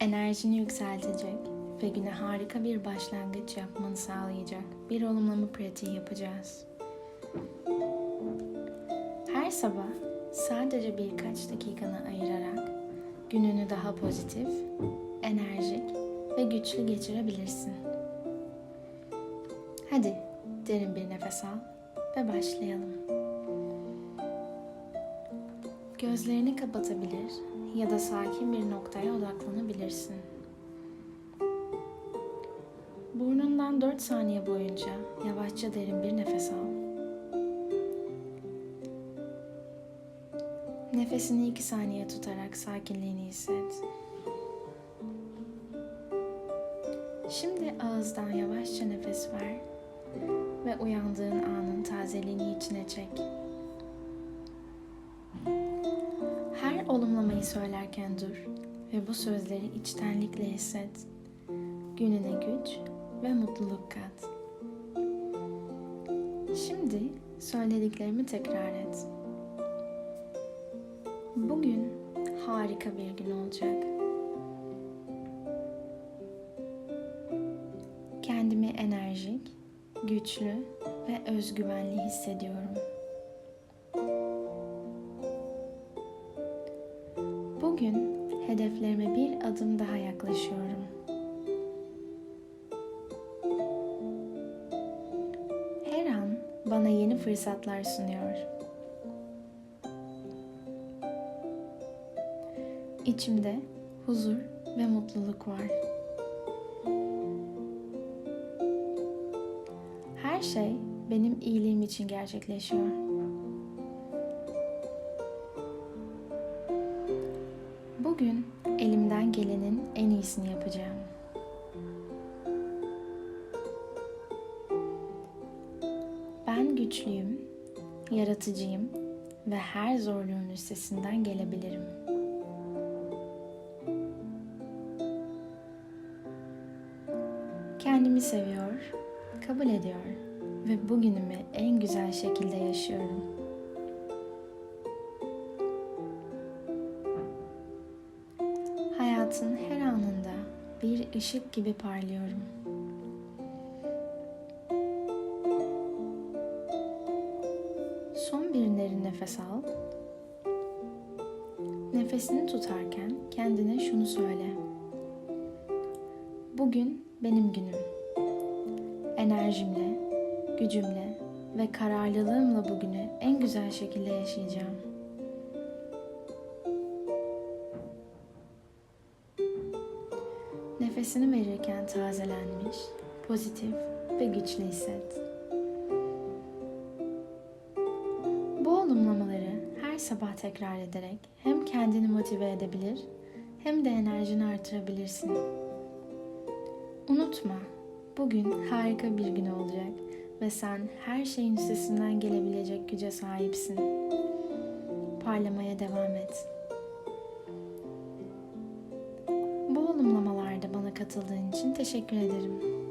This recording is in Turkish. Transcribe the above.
enerjini yükseltecek ve güne harika bir başlangıç yapmanı sağlayacak bir olumlama pratiği yapacağız. Her sabah sadece birkaç dakikanı ayırarak gününü daha pozitif, enerjik ve güçlü geçirebilirsin. Hadi derin bir nefes al ve başlayalım. Gözlerini kapatabilir ya da sakin bir noktaya odaklanabilirsin. Burnundan 4 saniye boyunca yavaşça derin bir nefes al. Nefesini 2 saniye tutarak sakinliğini hisset. Şimdi ağızdan yavaşça nefes ver ve uyandığın anın tazeliğini içine çek. Olumlamayı söylerken dur ve bu sözleri içtenlikle hisset. Gününe güç ve mutluluk kat. Şimdi söylediklerimi tekrar et. Bugün harika bir gün olacak. Kendimi enerjik, güçlü ve özgüvenli hissediyorum. Bugün hedeflerime bir adım daha yaklaşıyorum. Her an bana yeni fırsatlar sunuyor. İçimde huzur ve mutluluk var. Her şey benim iyiliğim için gerçekleşiyor. Bugün elimden gelenin en iyisini yapacağım. Ben güçlüyüm, yaratıcıyım ve her zorluğun üstesinden gelebilirim. Kendimi seviyor, kabul ediyor ve bugünümü en güzel şekilde yaşıyorum. Hayatın her anında bir ışık gibi parlıyorum. Son bir derin nefes al. Nefesini tutarken kendine şunu söyle. Bugün benim günüm. Enerjimle, gücümle ve kararlılığımla bugünü en güzel şekilde yaşayacağım. Nefesini verirken tazelenmiş, pozitif ve güçlü hisset. Bu olumlamaları her sabah tekrar ederek hem kendini motive edebilir hem de enerjini artırabilirsin. Unutma, bugün harika bir gün olacak ve sen her şeyin üstesinden gelebilecek güce sahipsin. Parlamaya devam et. Bu olumlamalarda bana katıldığın için teşekkür ederim.